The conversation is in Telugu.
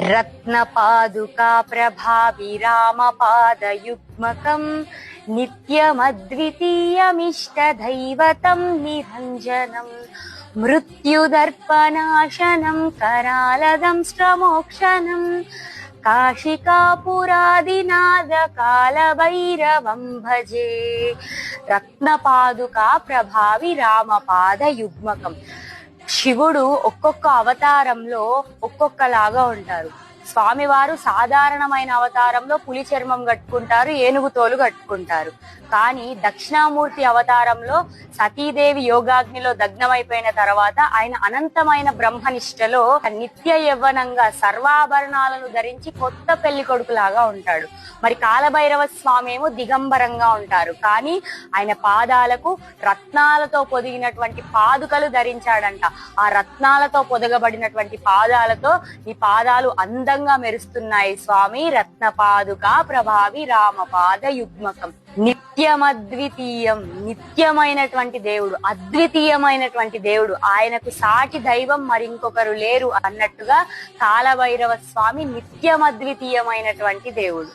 रत्नपादुका प्रभावि रामपादयुग्मकम् नित्यमद्वितीयमिष्ट दैवतं निभञ्जनम् मृत्युदर्पनाशनं करालदंष्टमोक्षनम् काशिका पुरादिनाद भजे रत्नपादुका प्रभावि रामपादयुग्मकम्। శివుడు ఒక్కొక్క అవతారంలో ఒక్కొక్కలాగా ఉంటారు. స్వామివారు సాధారణమైన అవతారంలో పులి చర్మం కట్టుకుంటారు ఏనుగు తోలు కట్టుకుంటారు. కానీ దక్షిణామూర్తి అవతారంలో సతీదేవి యోగాగ్నిలో దగ్నమైపోయిన తర్వాత ఆయన అనంతమైన బ్రహ్మనిష్టలో నిత్య యవ్వనంగా సర్వాభరణాలను ధరించి కొత్త పెళ్ళి కొడుకులాగా ఉంటాడు. మరి కాలభైరవ స్వామి ఏమో దిగంబరంగా ఉంటారు. కానీ ఆయన పాదాలకు రత్నాలతో పొదిగినటువంటి పాదుకలు ధరించాడంట. ఆ రత్నాలతో పొదగబడినటువంటి పాదాలతో ఈ పాదాలు అందంగా మెరుస్తున్నాయి స్వామి. రత్న పాదుక ప్రభావి రామపాద యుగ్మకం. నిత్యమద్వితీయం నిత్యమైనటువంటి దేవుడు అద్వితీయమైనటువంటి దేవుడు. ఆయనకు సాటి దైవం మరింకొకరు లేరు అన్నట్టుగా కాలభైరవ స్వామి నిత్యమద్వితీయమైనటువంటి దేవుడు.